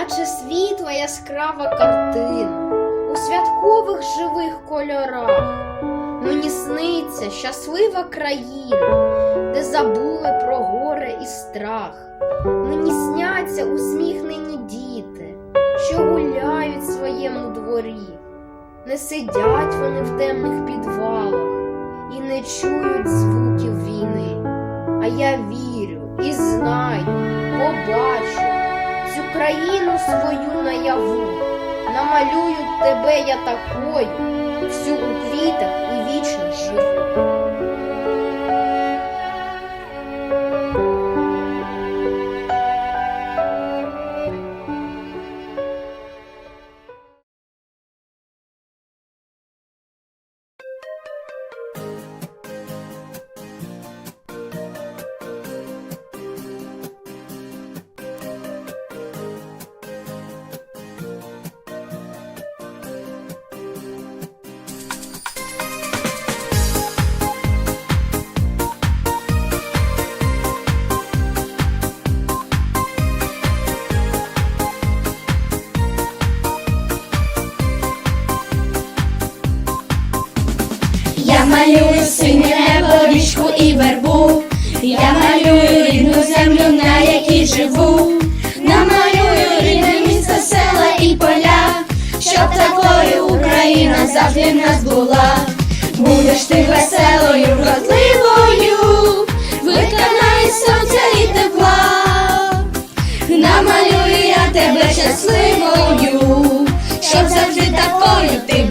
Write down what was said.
наче світла яскрава картина у святкових живих кольорах. Мені сниться щаслива країна, де забули про горе і страх. Мені сняться усміхнені діти, що гуляють в своєму дворі. Не сидять вони в темних підвалах і не чують звуків війни. А я вірю і знаю, побачу країну свою наяву. Намалюю тебе я такою, всю у квітах і вічно живу. Малюю синє небо, річку і вербу. Я малюю рідну землю, на якій живу. Намалюю рідне місто, села і поля, щоб такою Україна завжди в нас була. Будеш ти веселою, вродливою, виконай сонця і тепла. Намалюю я тебе щасливою, щоб завжди такою ти.